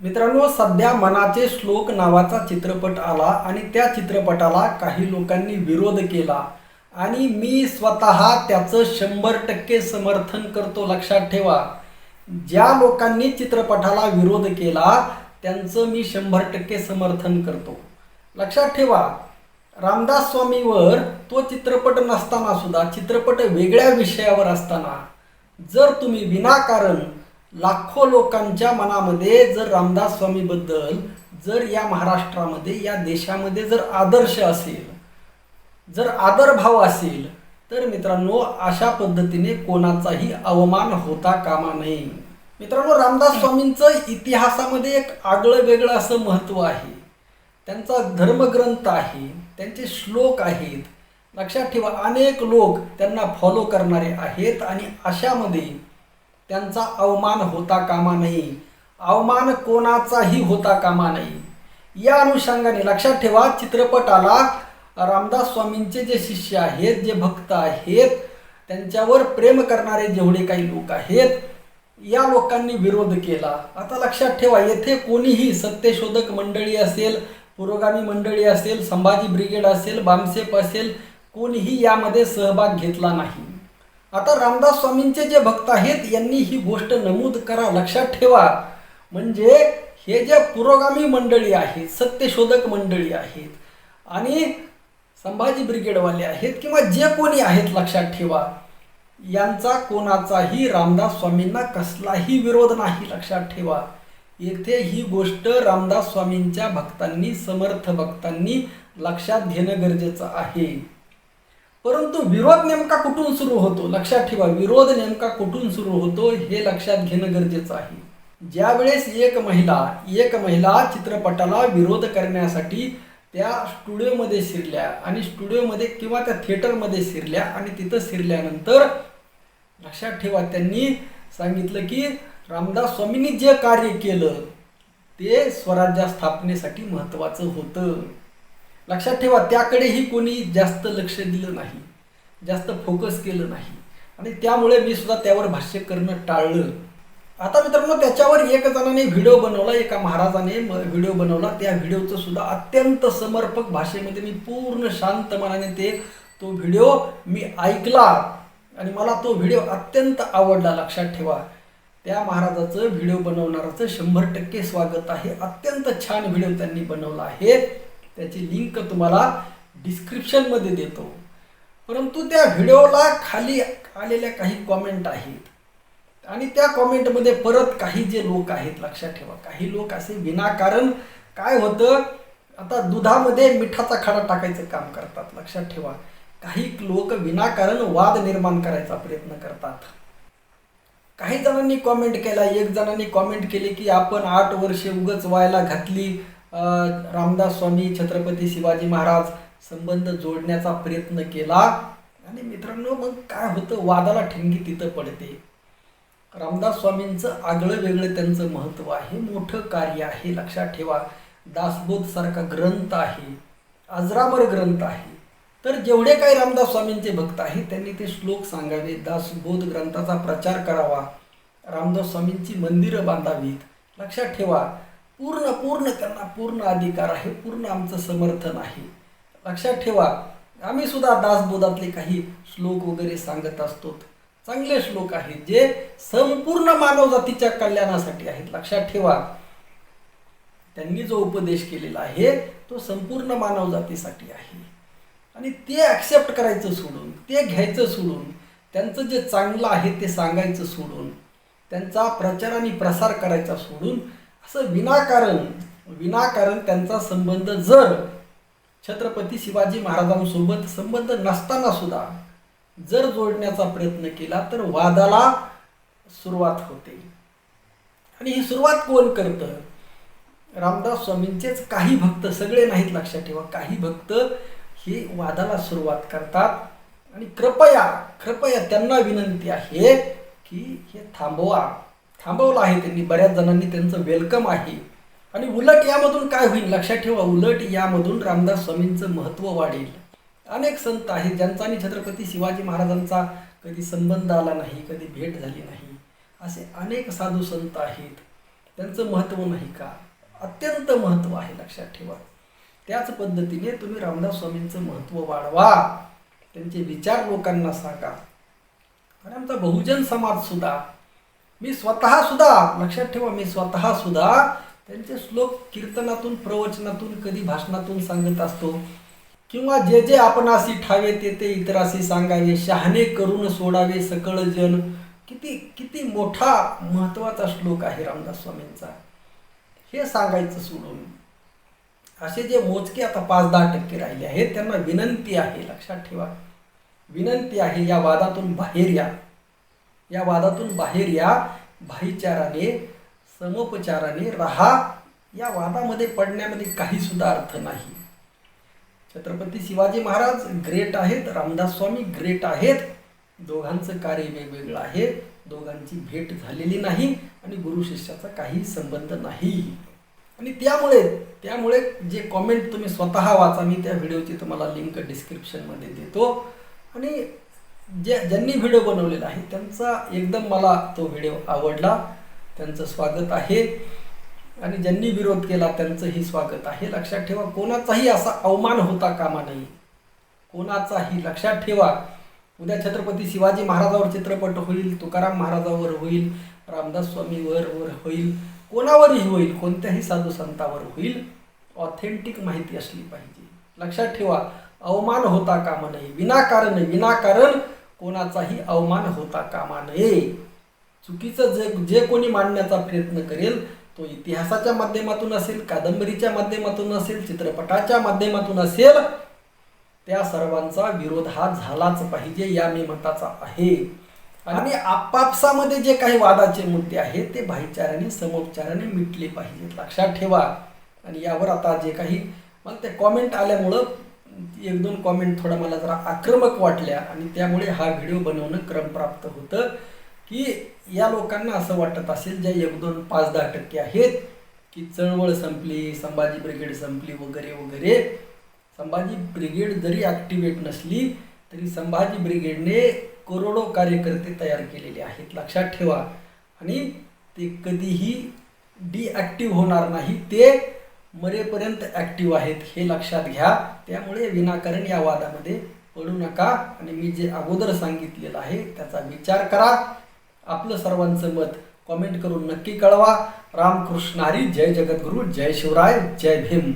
मित्रांनो सध्या मनाचे श्लोक नावाचा चित्रपट आला आणि त्या चित्रपटाला काही लोकांनी विरोध केला. आणि मी स्वतः त्याचं शंभर टक्के समर्थन करतो लक्षात ठेवा. ज्या लोकांनी चित्रपटाला विरोध केला त्यांचं मी शंभर टक्के समर्थन करतो. लक्षात ठेवा रामदास स्वामीवर तो चित्रपट नसताना सुद्धा चित्रपट वेगळ्या विषयावर असताना जर तुम्ही विनाकारण लाखो लोकांच्या मनामध्ये जर रामदास स्वामीबद्दल जर या महाराष्ट्रामध्ये या देशामध्ये जर आदर्श असेल जर आदरभाव असेल तर मित्रांनो अशा पद्धतीने कोणाचाही अवमान होता कामा नये. मित्रांनो रामदास स्वामींचं इतिहासामध्ये एक आगळं वेगळं असं महत्त्व आहे. त्यांचा धर्मग्रंथ आहे त्यांचे श्लोक आहेत. लक्षात ठेवा अनेक लोक त्यांना फॉलो करणारे आहेत आणि अशामध्ये त्यांचा अवमान होता कामा नये. अवमान कोणाचाही होता कामा नये. या अनुषंगाने लक्षात ठेवा चित्रपटाला रामदास स्वामींचे जे शिष्य आहेत जे भक्त आहेत त्यांच्यावर प्रेम करणारे जेवढे काही लोक आहेत या लोकांनी विरोध केला. आता लक्षात ठेवा येथे कोणीही सत्यशोधक मंडळी असेल पुरोगामी मंडळी असेल संभाजी ब्रिगेड असेल बामसेप असेल कोणीही यामध्ये सहभाग घेतला नाही. आता रामदास स्वामींचे जे भक्त आहेत यांनी ही गोष्ट नमूद करा लक्षात ठेवा. म्हणजे हे जे पुरोगामी मंडळी आहेत सत्यशोधक मंडळी आहेत आणि संभाजी ब्रिगेडवाले आहेत किंवा जे कोणी आहेत लक्षात ठेवा. यांचा कोणाचाही रामदास स्वामींना कसलाही विरोध नाही लक्षात ठेवा. येथे ही गोष्ट रामदास स्वामींच्या भक्तांनी समर्थ भक्तांनी लक्षात घेणं गरजेचं आहे. परंतु विरोध नेमका कुठून सुरू होतो? लक्षात ठेवा विरोध नेमका कुठून सुरू होतो हे लक्षात घेणं गरजेचं आहे. ज्यावेळेस एक महिला एक महिला चित्रपटाला विरोध करण्यासाठी त्या स्टुडिओमध्ये शिरल्या आणि स्टुडिओमध्ये किंवा त्या थिएटरमध्ये शिरल्या आणि तिथं शिरल्यानंतर लक्षात ठेवा त्यांनी सांगितलं की रामदास स्वामींनी जे कार्य केलं ते स्वराज्य स्थापनेसाठी महत्त्वाचं होतं. लक्षात ठेवा त्याकडेही कोणी जास्त लक्ष दिलं नाही जास्त फोकस केलं नाही. आणि त्यामुळे मी सुद्धा त्यावर भाष्य करणं टाळलं. आता मित्रांनो त्याच्यावर एक जणाने व्हिडिओ बनवला एका महाराजाने व्हिडिओ बनवला. त्या व्हिडिओचं सुद्धा अत्यंत समर्पक भाषेमध्ये मी पूर्ण शांत मनाने ते तो व्हिडिओ मी ऐकला. आणि मला तो व्हिडिओ अत्यंत आवडला लक्षात ठेवा. त्या महाराजाचं व्हिडिओ बनवणाराचं शंभर टक्के स्वागत आहे. अत्यंत छान व्हिडिओ त्यांनी बनवला आहे. त्याची लिंक तुम्हाला डिस्क्रिप्शनमध्ये देतो. परंतु त्या व्हिडिओला खाली आलेल्या काही कॉमेंट आहेत. आणि त्या कॉमेंटमध्ये परत काही जे लोक आहेत लक्षात ठेवा काही लोक असे विनाकारण काय होतं आता दुधामध्ये मिठाचा खडा टाकायचं काम करतात लक्षात ठेवा. काही लोक विनाकारण वाद निर्माण करायचा प्रयत्न करतात. काही जणांनी कॉमेंट केला एक जणांनी कॉमेंट केली की आपण आठ वर्षे उगच व्हायला घातली रामदास स्वामी छत्रपती शिवाजी महाराज संबंध जोडण्याचा प्रयत्न केला. आणि मित्रांनो मग काय होतं? वादाला ठिणगी तिथं पडते. रामदास स्वामींचं आगळं वेगळं त्यांचं महत्त्व आहे. मोठं कार्य आहे. लक्षात ठेवा दासबोध सारखा ग्रंथ आहे. अजरामर ग्रंथ आहे. तर जेवढे काही रामदास स्वामींचे भक्त आहेत त्यांनी ते श्लोक सांगावे. दासबोध ग्रंथाचा प्रचार करावा. रामदास स्वामींची मंदिरं बांधावीत. लक्षात ठेवा पूर्ण पूर्ण त्यांना पूर्ण अधिकार आहे पूर्ण आमचं समर्थन आहे. लक्षात ठेवा आम्ही सुद्धा दासबोधातले काही श्लोक वगैरे सांगत असतो. चांगले श्लोक आहेत जे संपूर्ण मानवजातीच्या कल्याणासाठी आहेत. लक्षात ठेवा त्यांनी जो उपदेश केलेला आहे तो संपूर्ण मानवजातीसाठी आहे. आणि ते ॲक्सेप्ट करायचं सोडून ते घ्यायचं सोडून त्यांचं जे चांगलं आहे ते सांगायचं सोडून त्यांचा प्रचार आणि प्रसार करायचा सोडून असं विनाकारण विनाकारण त्यांचा संबंध जर छत्रपती शिवाजी महाराजांसोबत संबंध नसताना सुद्धा जर जोडण्याचा प्रयत्न केला तर वादाला सुरुवात होते. आणि ही सुरुवात कोण करतं? रामदास स्वामींचेच काही भक्त सगळे नाहीत लक्षात ठेवा काही भक्त हे वादाला सुरुवात करतात. आणि कृपया कृपया त्यांना विनंती आहे की हे थांबवा. थांबवलं आहे त्यांनी. बऱ्याच जणांनी त्यांचं वेलकम आहे. आणि उलट यामधून काय होईल? लक्षात ठेवा उलट यामधून रामदास स्वामींचं महत्त्व वाढेल. अनेक संत आहेत ज्यांचा आणि छत्रपती शिवाजी महाराजांचा कधी संबंध आला नाही कधी भेट झाली नाही. असे अनेक साधू संत आहेत. त्यांचं महत्त्व नाही का? अत्यंत महत्त्व आहे लक्षात ठेवा. त्याच पद्धतीने तुम्ही रामदास स्वामींचं महत्त्व वाढवा. त्यांचे विचार लोकांना सांगा. आणि आमचा बहुजन समाजसुद्धा मी स्वतः सुद्धा लक्षात ठेवा मी स्वतः सुद्धा त्यांचे श्लोक कीर्तनातून प्रवचनातून कधी भाषणातून सांगत असतो. किंवा जे जे आपणासी ठावे ते ते इतरासी सांगावे शहाणे करून सोडावे सकळ जन किती किती मोठा महत्त्वाचा श्लोक आहे रामदास स्वामींचा. हे सांगायचं सोडून. असे जे मोजके आता पाच दहा टक्के राहिले आहेत त्यांना विनंती आहे लक्षात ठेवा. विनंती आहे या वादातून बाहेर या. या वादातून बाहेर या. भाईचाराने समोपचाराने राहा. या वादामध्ये पडण्यामध्ये काही सुद्धा अर्थ नाही. छत्रपती शिवाजी महाराज ग्रेट आहेत रामदास स्वामी ग्रेट आहेत. दोघांचं कार्य वेगवेगळं आहे. दोघांची भेट झालेली नाही आणि गुरु शिष्याचा काही संबंध नाही. आणि त्यामुळे त्यामुळे जे कॉमेंट तुम्ही स्वतः वाचा मी त्या व्हिडिओची तुम्हाला लिंक डिस्क्रिप्शनमध्ये देतो. आणि जे ज्यांनी व्हिडिओ बनवलेला आहे त्यांचा एकदम मला तो व्हिडिओ आवडला. त्यांचं स्वागत आहे. आणि ज्यांनी विरोध केला त्यांचंही स्वागत आहे. लक्षात ठेवा कोणाचाही असा अवमान होता कामा नाही कोणाचाही लक्षात ठेवा. उद्या छत्रपती शिवाजी महाराजावर चित्रपट होईल तुकाराम महाराजावर होईल रामदास स्वामीवर वर होईल कोणावरही होईल कोणत्याही साधू संतावर होईल ऑथेंटिक माहिती असली पाहिजे. लक्षात ठेवा अवमान होता कामा नये. विनाकारण विनाकारण कोणाचाही अवमान होता कामा नये. चुकीचं जे जे कोणी मांडण्याचा प्रयत्न करेल तो इतिहासाच्या माध्यमातून असेल कादंबरीच्या माध्यमातून असेल चित्रपटाच्या माध्यमातून असेल त्या सर्वांचा विरोध हा झालाच पाहिजे या मी मताचा आहे. आणि आपापसामध्ये जे काही वादाचे मुद्दे आहेत ते भाईचाराने समोपचाराने मिटले पाहिजेत. लक्षात ठेवा. आणि यावर आता जे काही मग ते कॉमेंट आल्यामुळं एक दोन कॉमेंट थोडा मला जरा आक्रमक वाटल्या आणि त्यामुळे हा व्हिडिओ बनवणं क्रमप्राप्त होतं की या लोकांना असं वाटत असेल ज्या एक दोन पाच दहा टक्के आहेत की चळवळ संपली संभाजी ब्रिगेड संपली वगैरे वगैरे. संभाजी ब्रिगेड जरी ॲक्टिवेट नसली तरी संभाजी ब्रिगेडने करोडो कार्यकर्ते तयार केलेले आहेत. लक्षात ठेवा. आणि ते कधीही डिॲक्टिव्ह होणार नाही. ते मरेपर्यंत ॲक्टिव्ह आहेत हे लक्षात घ्या. त्यामुळे विनाकारण या वादामध्ये पडू नका. आणि मी जे अगोदर सांगितलेलं आहे त्याचा विचार करा. आपलं सर्वांचं मत कॉमेंट करून नक्की कळवा. रामकृष्ण हरी जय जगद्गुरू जय शिवराय जय भीम.